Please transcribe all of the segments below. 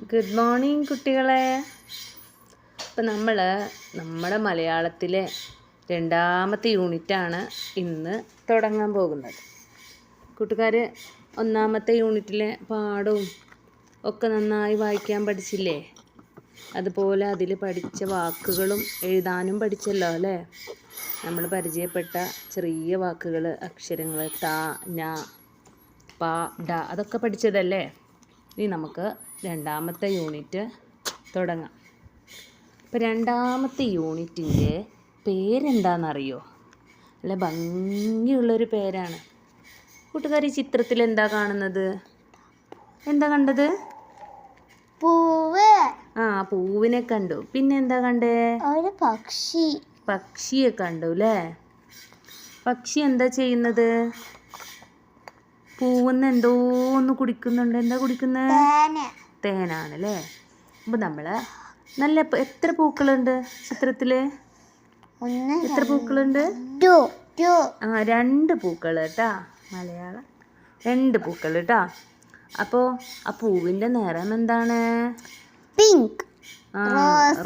Good morning കുട്ടികളെ. അപ്പം നമ്മൾ നമ്മുടെ മലയാളത്തിലെ രണ്ടാമത്തെ യൂണിറ്റാണ് ഇന്ന് തുടങ്ങാൻ പോകുന്നത്. കൂട്ടുകാർ ഒന്നാമത്തെ യൂണിറ്റിലെ പാഠവും ഒക്കെ നന്നായി വായിക്കാൻ പഠിച്ചില്ലേ? അതുപോലെ അതിൽ പഠിച്ച വാക്കുകളും എഴുതാനും പഠിച്ചല്ലോ അല്ലേ? നമ്മൾ പരിചയപ്പെട്ട ചെറിയ വാക്കുകൾ അക്ഷരങ്ങൾ ത ന പ ഡ അതൊക്കെ പഠിച്ചതല്ലേ? ഇനി നമുക്ക് രണ്ടാമത്തെ യൂണിറ്റ് തുടങ്ങാം. അപ്പോൾ രണ്ടാമത്തെ യൂണിറ്റിന്റെ പേരെന്താണെന്നറിയോ? നല്ല ഭംഗിയുള്ളൊരു പേരാണ്. കൂട്ടുകാർ ഈ ചിത്രത്തിൽ എന്താ കാണുന്നത്? എന്താ കണ്ടത്? പൂവ്. ആ പൂവിനെ കണ്ടു. പിന്നെ എന്താ കണ്ടേ? ഒരു പക്ഷി. പക്ഷിയെ കണ്ടു അല്ലേ? പക്ഷി എന്താ ചെയ്യുന്നത്? പൂവെന്ന് എന്തോ ഒന്ന് കുടിക്കുന്നുണ്ട്. എന്താ കുടിക്കുന്നത്? തേനാണ് അല്ലേ അപ്പോൾ നമ്മൾ നല്ല എത്ര പൂക്കളുണ്ട് ചിത്രത്തിൽ ഒന്ന് എത്ര പൂക്കളുണ്ട്? ആ രണ്ട് പൂക്കൾ കേട്ടാ മലയാളം. രണ്ട് പൂക്കൾ കേട്ടാ അപ്പോൾ ആ പൂവിന്റെ നിറം എന്താണ്? പിങ്ക്. ആ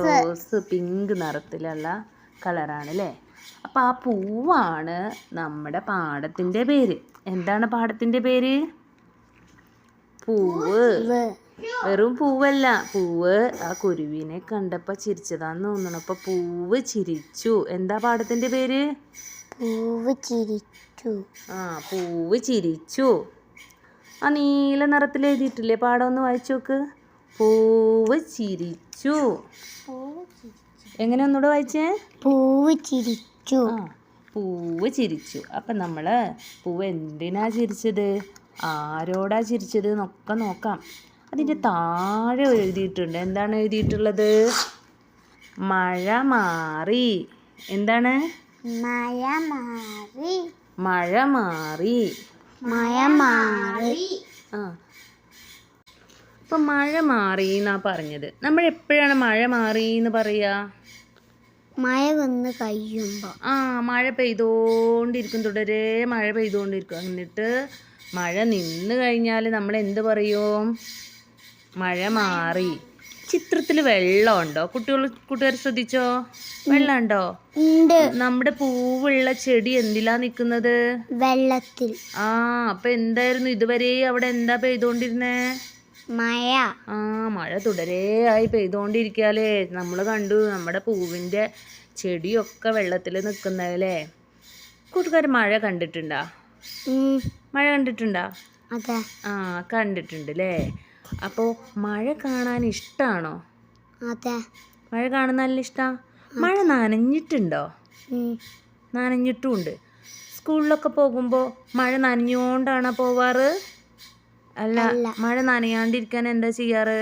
റോസ്. പിങ്ക് നിറത്തിലുള്ള കളറാണ് അല്ലേ അപ്പം ആ പൂവാണ് നമ്മുടെ പാടത്തിന്റെ പേര്. എന്താണ് പാടത്തിന്റെ പേര്? പൂവ്. വെറും പൂവല്ല. പൂവ് ആ കുരുവിനെ കണ്ടപ്പോൾ ചിരിച്ചതാന്ന് തോന്നണം. അപ്പോൾ പൂവ് ചിരിച്ചു. എന്താ പാടത്തിന്റെ പേര്? പൂവ് ചിരിച്ചു. ആ പൂവ് ചിരിച്ചു. ആ നീല നിറത്തിൽ എഴുതിയിട്ടില്ലേ? പാടം ഒന്ന് വായിച്ചു നോക്ക്. പൂവ് ചിരിച്ചു. എങ്ങനെ ഒന്നുകൂടെ വായിച്ചേ? പൂവ് ചിരിച്ചു. ആ പൂവ് ചിരിച്ചു. അപ്പം നമ്മൾ പൂവ് എന്തിനാ ചിരിച്ചത്? ആരോടാ ചിരിച്ചത് എന്നൊക്കെ നോക്കാം. അതിന്റെ താഴെ എഴുതിയിട്ടുണ്ട്. എന്താണ് എഴുതിയിട്ടുള്ളത്? മഴ മാറി. എന്താണ്? മഴ മാറി. മഴ മാറി. മഴ മാറി. ആ. ഇപ്പം മഴ മാറി എന്നാ പറഞ്ഞത്. നമ്മൾ എപ്പോഴാണ് മഴ മാറി എന്ന് പറയുക മഴ വന്ന് കഴിയുമ്പോൾ ആ മഴ പെയ്തോണ്ടിരിക്കും. തുടരെ മഴ പെയ്തോണ്ടിരിക്കും. എന്നിട്ട് മഴ നിന്ന് കഴിഞ്ഞാൽ നമ്മൾ എന്ത് പറയും? മഴ മാറി. ചിത്രത്തിൽ വെള്ളമുണ്ടോ? കുട്ടികൾ കൂട്ടുകാർ ശ്രദ്ധിച്ചോ? വെള്ളമുണ്ടോ? നമ്മുടെ പൂവുള്ള ചെടി എന്തിലാ നിക്കുന്നത്? വെള്ളത്തിൽ. ആ അപ്പൊ എന്തായിരുന്നു? ഇതുവരെ അവിടെ എന്താ പെയ്തോണ്ടിരുന്നേ? മഴ. ആ മഴ തുടരെയായി പെയ്തോണ്ടിരിക്കാലേ നമ്മൾ കണ്ടു നമ്മുടെ പൂവിന്റെ ചെടിയൊക്കെ വെള്ളത്തിൽ നിക്കുന്നതല്ലേ? കൂട്ടുകാർ മഴ കണ്ടിട്ടുണ്ടോ? മഴ കണ്ടിട്ടുണ്ടോ? ആ കണ്ടിട്ടുണ്ട് അല്ലേ അപ്പോൾ മഴ കാണാൻ ഇഷ്ടമാണോ അതെ. മഴ കാണാൻ നല്ല ഇഷ്ടമാണ് മഴ നനഞ്ഞിട്ടുണ്ടോ? നനഞ്ഞിട്ടുണ്ട് നനഞ്ഞിട്ടുമുണ്ട്. സ്കൂളിലൊക്കെ പോകുമ്പോൾ മഴ നനഞ്ഞുകൊണ്ടാണ് പോവാറ്? അല്ല. മഴ നനയാണ്ടിരിക്കാൻ എന്താ ചെയ്യാറ്?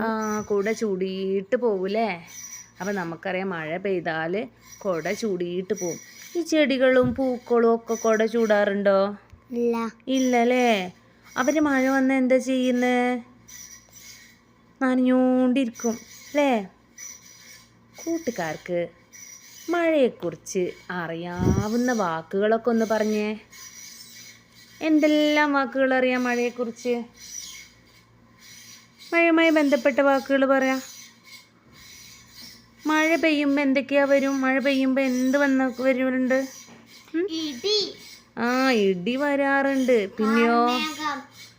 ആ കൂടെ ചൂടിയിട്ട് പോകൂലേ അപ്പം നമുക്കറിയാം മഴ പെയ്താൽ കുട ചൂടിയിട്ട് പോവും. ഈ ചെടികളും പൂക്കളും ഒക്കെ കുട ചൂടാറുണ്ടോ? ഇല്ല. ഇല്ലല്ലേ? അവർ മഴ വന്ന് എന്താ ചെയ്യുന്നത് നനഞ്ഞോണ്ടിരിക്കും അല്ലേ? കൂട്ടുകാർക്ക് മഴയെക്കുറിച്ച് അറിയാവുന്ന വാക്കുകളൊക്കെ ഒന്ന് പറഞ്ഞേ. എന്തെല്ലാം വാക്കുകൾ അറിയാം മഴയെക്കുറിച്ച്? മഴയുമായി ബന്ധപ്പെട്ട വാക്കുകൾ പറയാം. മഴ പെയ്യുമ്പോൾ എന്തൊക്കെയാ വരും? മഴ പെയ്യുമ്പോൾ എന്ത് വന്ന വരുന്നുണ്ട്? ഇടി. ആ ഇടി വരാറുണ്ട്. പിന്നെയോ?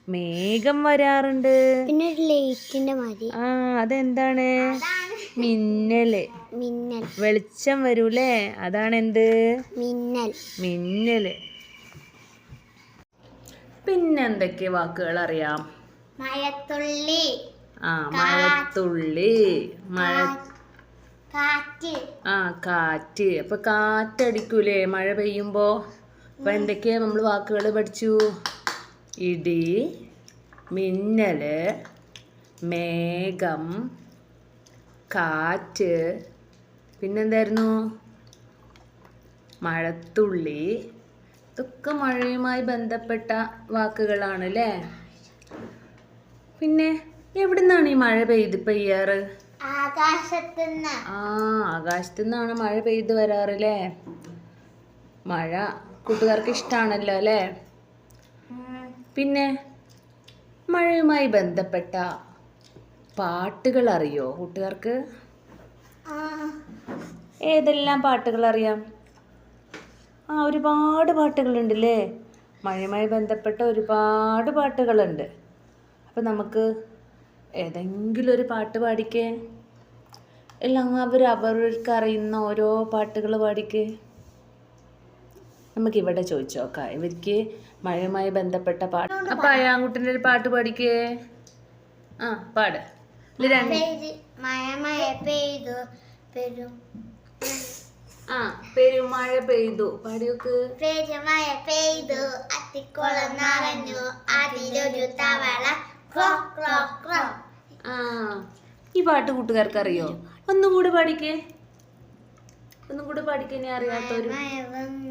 മേഘം. വരാറുണ്ട്. പിന്നെ ഒരു ലൈറ്റിന്റെ മാതിരി. ആ അതെന്താണ്? മിന്നൽ. മിന്നൽ. വെളിച്ചം വരൂലേ അതാണ് എന്ത് മിന്നൽ. മിന്നൽ. പിന്നെന്തൊക്കെ വാക്കുകൾ അറിയാം മഴത്തുള്ളി. ആ മഴത്തുള്ളി. മഴ കാറ്റ്. ആ കാറ്റ്. അപ്പൊ കാറ്റടിക്കൂലേ? മഴ പെയ്യുമ്പോ? അപ്പൊ എന്തൊക്കെയാണ് നമ്മൾ വാക്കുകൾ പഠിച്ചു? ഇടി മിന്നൽ മേഘം കാറ്റ് പിന്നെന്തായിരുന്നു? മഴത്തുള്ളി. ഇതൊക്കെ മഴയുമായി ബന്ധപ്പെട്ട വാക്കുകളാണ് അല്ലേ പിന്നെ എവിടുന്നാണ് ഈ മഴ പെയ്ത് പെയ്യാറ് ആകാശത്തുനിന്ന്. ആ ആകാശത്തുനിന്നാണ് മഴ പെയ്ത് വരാറല്ലേ മഴ കൂട്ടുകാർക്ക് ഇഷ്ടമാണല്ലോ അല്ലേ? പിന്നെ മഴയുമായി ബന്ധപ്പെട്ട പാട്ടുകൾ അറിയോ കൂട്ടുകാർക്ക്? ഏതെല്ലാം പാട്ടുകൾ അറിയാം? ആ ഒരുപാട് പാട്ടുകളുണ്ടല്ലേ? മഴയുമായി ബന്ധപ്പെട്ട ഒരുപാട് പാട്ടുകളുണ്ട്. അപ്പം നമുക്ക് ഏതെങ്കിലും ഒരു പാട്ട് പാടിക്കേ. എല്ലാവരും അവർക്ക് അറിയുന്ന ഓരോ പാട്ടുകൾ പാടിക്കേ. നമുക്കിവിടെ ചോദിച്ചു നോക്കാം. ഇവർക്ക് മഴയുമായി ബന്ധപ്പെട്ട പാട്ട് അപ്പം അയാൻകുട്ടിന്റെ ഒരു പാട്ട് പാടിക്കേ? ആ പാട്. മഴ പെയ്തു പെരും ആ പെരുമഴ പെയ്തു. പാടിയോക്ക്. പെരുമഴ പെയ്തു അത്തിക്കുളം നിറഞ്ഞു. അതിലൊരു തവള ആ ഈ പാട്ട് കൂട്ടുകാർക്ക് അറിയോ ഒന്നുകൂടെ പാടിക്കേ. ഒന്നും കൂടെ പാടിക്കേ അറിയാത്തൊരു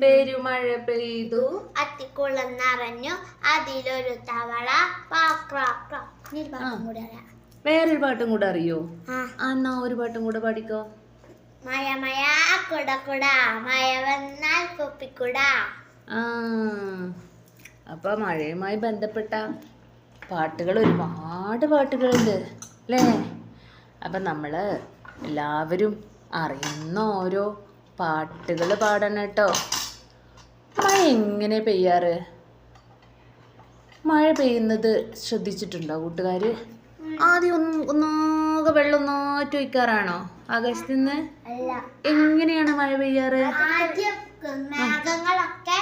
പെരുമഴ പെയ്തു. അത്തിക്കുളം നിറഞ്ഞു. അതിലൊരു തവള. വേറൊരു പാട്ടും കൂടെ അറിയോ? എന്നാ ഒരു പാട്ടും കൂടെ പാടിക്കോ വന്നാൽ അപ്പൊ മഴയുമായി ബന്ധപ്പെട്ട പാട്ടുകൾ ഒരുപാട് പാട്ടുകളുണ്ട് അല്ലേ? അപ്പം നമ്മൾ എല്ലാവരും അറിയുന്ന ഓരോ പാട്ടുകൾ പാടണം കേട്ടോ. മഴ എങ്ങനെ പെയ്യാറ്? മഴ പെയ്യുന്നത് ശ്രദ്ധിച്ചിട്ടുണ്ടോ കൂട്ടുകാർ ആദ്യം ഒന്ന് ഒന്നാകെ വെള്ളം ഒന്നാറ്റ് വയ്ക്കാറാണോ ആകാശത്ത് നിന്ന് എങ്ങനെയാണ് മഴ പെയ്യാറ്? മേഘങ്ങളൊക്കെ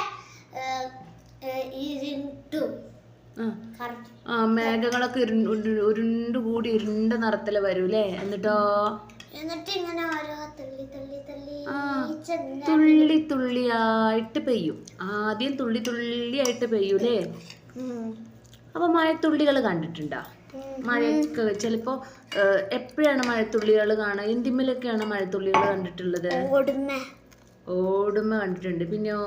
ആ. മേഘങ്ങളൊക്കെ ഉരുണ്ടുകൂടി ഉരു- ഉരുണ്ട് കൂടി ഇരുണ്ട നിറത്തിൽ വരൂലേ എന്നിട്ടോ? എന്നിട്ട് ഇങ്ങനെ ഓരോ തുള്ളി തുള്ളി തുള്ളി തുള്ളിയായിട്ട് പെയ്യും. ആദ്യം തുള്ളി തുള്ളിയായിട്ട് പെയ്യൂലേ? അല്ലേ അപ്പൊ മഴത്തുള്ളികൾ കണ്ടിട്ടുണ്ടോ. മഴ ചിലപ്പോ എപ്പോഴാണ് മഴത്തുള്ളികൾ കാണുക എന്തിമ്മലൊക്കെയാണ് മഴത്തുള്ളികൾ കണ്ടിട്ടുള്ളത്? ഓടുമ്മ. കണ്ടിട്ടുണ്ട്. പിന്നെയോ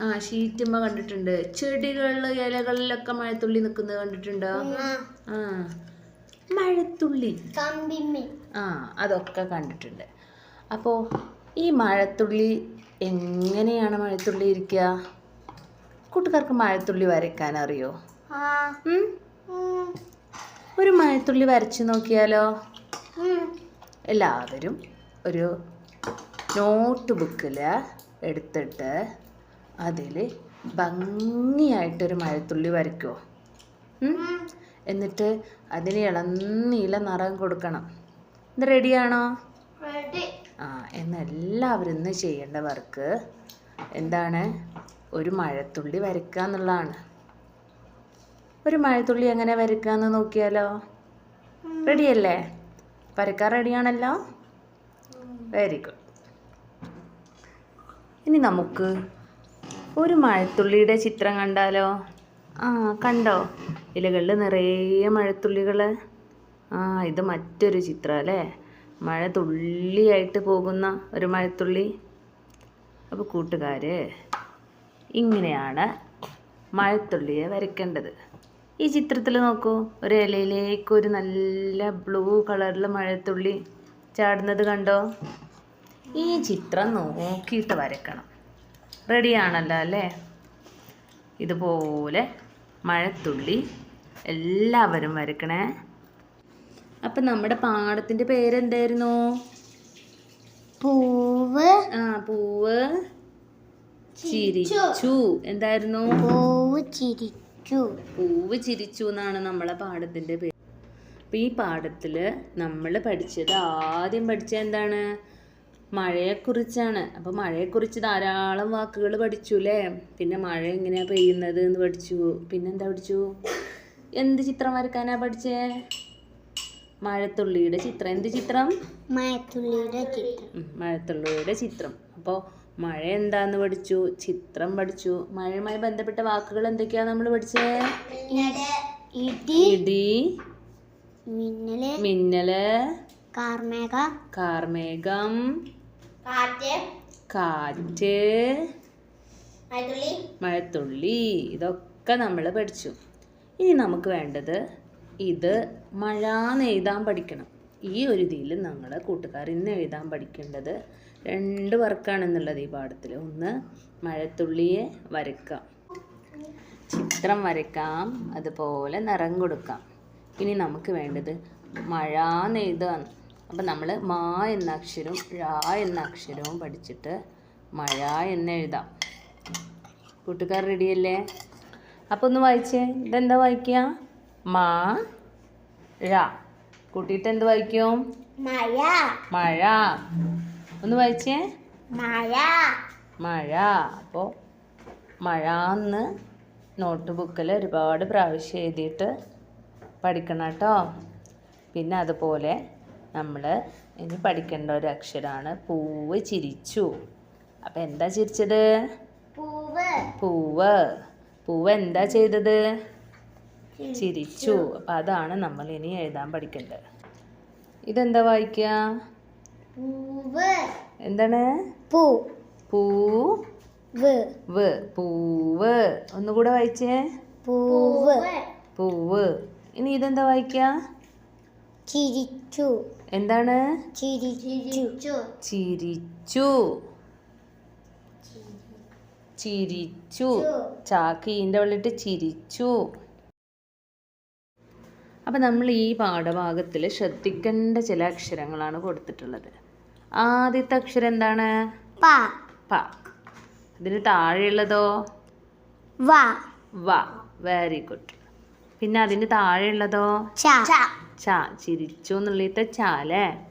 ആ ഷീറ്റുമ്മ കണ്ടിട്ടുണ്ട്. ചെടികളിൽ ഇലകളിലൊക്കെ മഴത്തുള്ളി നിൽക്കുന്നത് കണ്ടിട്ടുണ്ടോ? ആ. മഴത്തുള്ളി. ആ അതൊക്കെ കണ്ടിട്ടുണ്ട്. അപ്പോൾ ഈ മഴത്തുള്ളി എങ്ങനെയാണ് മഴത്തുള്ളി ഇരിക്കുക? കൂട്ടുകാർക്ക് മഴത്തുള്ളി വരയ്ക്കാൻ അറിയോ. ഒരു മഴത്തുള്ളി വരച്ചു നോക്കിയാലോ? എല്ലാവരും ഒരു നോട്ട് ബുക്കിൽ എടുത്തിട്ട് അതിൽ ഭംഗിയായിട്ടൊരു മഴത്തുള്ളി വരയ്ക്കുമോ എന്നിട്ട് അതിന് ഇളന്നീല നിറം കൊടുക്കണം. ഇത് റെഡിയാണോ എന്നെല്ലാവരും ഇന്ന് ചെയ്യേണ്ട വർക്ക് എന്താണ്? ഒരു മഴത്തുള്ളി വരയ്ക്കുക എന്നുള്ളതാണ്. ഒരു മഴത്തുള്ളി എങ്ങനെ വരയ്ക്കുക എന്ന് നോക്കിയാലോ? റെഡിയല്ലേ? വരയ്ക്കാൻ റെഡിയാണല്ലോ? വെരി ഗുഡ് ഇനി നമുക്ക് ഒരു മഴത്തുള്ളിയുടെ ചിത്രം കണ്ടാലോ? ആ കണ്ടോ? ഇലകളിൽ നിറയെ മഴത്തുള്ളികൾ ആ ഇത് മറ്റൊരു ചിത്രം അല്ലേ? മഴ തുള്ളിയായിട്ട് പോകുന്ന ഒരു മഴത്തുള്ളി. അപ്പോൾ കൂട്ടുകാർ ഇങ്ങനെയാണ് മഴത്തുള്ളിയെ വരയ്ക്കേണ്ടത്. ഈ ചിത്രത്തിൽ നോക്കൂ ഒരു ഇലയിലേക്ക് ഒരു നല്ല ബ്ലൂ കളറിൽ മഴത്തുള്ളി ചാടുന്നത് കണ്ടോ? ഈ ചിത്രം നോക്കിയിട്ട് വരക്കണം റെഡിയാണല്ലോ അല്ലേ? ഇതുപോലെ മഴത്തുള്ളി എല്ലാവരും വരയ്ക്കണേ. അപ്പം നമ്മുടെ പാടത്തിന്റെ പേരെന്തായിരുന്നു? പൂവ്. ആ പൂവ് ചിരിച്ചു. എന്തായിരുന്നു? പൂവ് ചിരിച്ചു. പൂവ് ചിരിച്ചു എന്നാണ് നമ്മളെ പാടത്തിന്റെ പേര്. അപ്പം ഈ പാഠത്തിൽ നമ്മൾ പഠിച്ചത് ആദ്യം പഠിച്ചത് എന്താണ്? മഴയെക്കുറിച്ചാണ്. അപ്പോൾ മഴയെക്കുറിച്ച് ധാരാളം വാക്കുകൾ പഠിച്ചു അല്ലേ പിന്നെ മഴ എങ്ങനെയാണ് പെയ്യുന്നത് എന്ന് പഠിച്ചു. പിന്നെന്താ പഠിച്ചു? എന്ത് ചിത്രം വരക്കാനാ പഠിച്ചേ? മഴത്തുള്ളിയുടെ ചിത്രം. എന്ത് ചിത്രം? മഴത്തുള്ളിയുടെ ചിത്രം. മഴത്തുള്ളിയുടെ ചിത്രം. അപ്പോൾ മഴ എന്താന്ന് പഠിച്ചു? ചിത്രം പഠിച്ചു. മഴയുമായി ബന്ധപ്പെട്ട വാക്കുകൾ എന്തൊക്കെയാ നമ്മൾ പഠിച്ചത് ഇടി ഇടി മിന്നൽ മിന്നൽ കാർമേഘ കാർമേഘം കാറ്റ് കാറ്റ് മഴത്തുള്ളി. ഇതൊക്കെ നമ്മൾ പഠിച്ചു. ഇനി നമുക്ക് വേണ്ടത് ഇത് മഴാന്ന് എഴുതാൻ പഠിക്കണം. ഈ ഒരു ഇതിൽ നമ്മൾ കൂട്ടുകാർ ഇന്ന് എഴുതാൻ പഠിക്കേണ്ടത് രണ്ട് വർക്കാണെന്നുള്ളത് ഈ പാഠത്തിൽ ഒന്ന് മഴത്തുള്ളിയെ വരക്കാം. ചിത്രം വരക്കാം. അതുപോലെ നിറം കൊടുക്കാം. ഇനി നമുക്ക് വേണ്ടത് മഴ എന്ന് അപ്പം നമ്മൾ മാ എന്ന അക്ഷരവും ഴ എന്ന അക്ഷരവും പഠിച്ചിട്ട് മഴ എന്ന് എഴുതാം. കൂട്ടുകാർ റെഡിയല്ലേ അപ്പോൾ ഒന്ന് വായിച്ചേ. ഇതെന്താ വായിക്കുക മാ ഴ. കൂട്ടിയിട്ട് എന്ത് വായിക്കും? മഴ. മഴ. ഒന്ന് വായിച്ചേ. മഴ. മഴ. അപ്പോൾ മഴ എന്ന് നോട്ട് ബുക്കിൽ ഒരുപാട് പ്രാവശ്യം എഴുതിയിട്ട് പഠിക്കണം കേട്ടോ. പിന്നെ അതുപോലെ നമ്മൾ ഇനി പഠിക്കേണ്ട ഒരു അക്ഷരമാണ് പൂവ് ചിരിച്ചു. അപ്പം എന്താ ചിരിച്ചത്? പൂവ്. പൂവ്. പൂവ് എന്താ ചെയ്തത്? ചിരിച്ചു. അപ്പം അതാണ് നമ്മൾ ഇനി എഴുതാൻ പഠിക്കേണ്ടത്. ഇതെന്താ വായിക്കുക പൂവ്. എന്താണ്? പൂ. പൂ. വ്. പൂവ്. ഒന്നുകൂടെ വായിച്ചേ. പൂവ്. പൂവ്. ഇനി ഇതെന്താ വായിക്കുക ചിരിച്ചു. എന്താണ്? ചിരിച്ചു. ചിരിച്ചു. ചിരിച്ചു. ചാക്കീന്റെ ഉള്ളിട്ട് ചിരിച്ചു. അപ്പം നമ്മൾ ഈ പാഠഭാഗത്തിൽ ശ്രദ്ധിക്കേണ്ട ചില അക്ഷരങ്ങളാണ് കൊടുത്തിട്ടുള്ളത്. ആദ്യത്തെ അക്ഷരം എന്താണ്? പ. ഇതിന് താഴെയുള്ളതോ? വ. വെരി ഗുഡ് പിന്നെ അതിന് താഴെയുള്ളതോ? ച. ച. ചിരിച്ചു എന്നുള്ള ച അല്ലേ?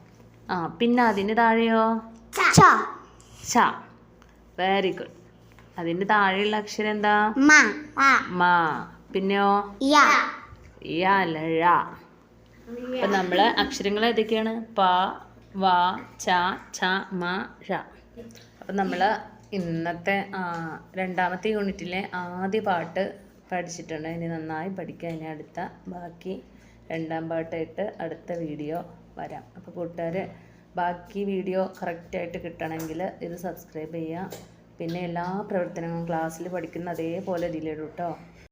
ആ പിന്നെ അതിന് താഴെയോ? ച. വെരി ഗുഡ് അതിന് താഴെയുള്ള അക്ഷരം എന്താ? മാ. പിന്നെയോ? അപ്പൊ നമ്മൾ അക്ഷരങ്ങൾ ഏതൊക്കെയാണ്? പ വ ച ഛ മ ഴ. അപ്പം നമ്മൾ ഇന്നത്തെ രണ്ടാമത്തെ യൂണിറ്റിലെ ആദ്യ പാട്ട് പഠിച്ചിട്ടുണ്ട്. ഇനി നന്നായി പഠിക്കുക ഇനി അടുത്ത ബാക്കി രണ്ടാം പാട്ടായിട്ട് അടുത്ത വീഡിയോ വരാം. അപ്പോൾ കൂട്ടുകാർ ബാക്കി വീഡിയോ കറക്റ്റായിട്ട് കിട്ടണമെങ്കിൽ ഇത് സബ്സ്ക്രൈബ് ചെയ്യുക. പിന്നെ എല്ലാ പ്രവർത്തനങ്ങളും ക്ലാസ്സിൽ പഠിക്കുന്ന അതേപോലെ ഇതിലിടും കേട്ടോ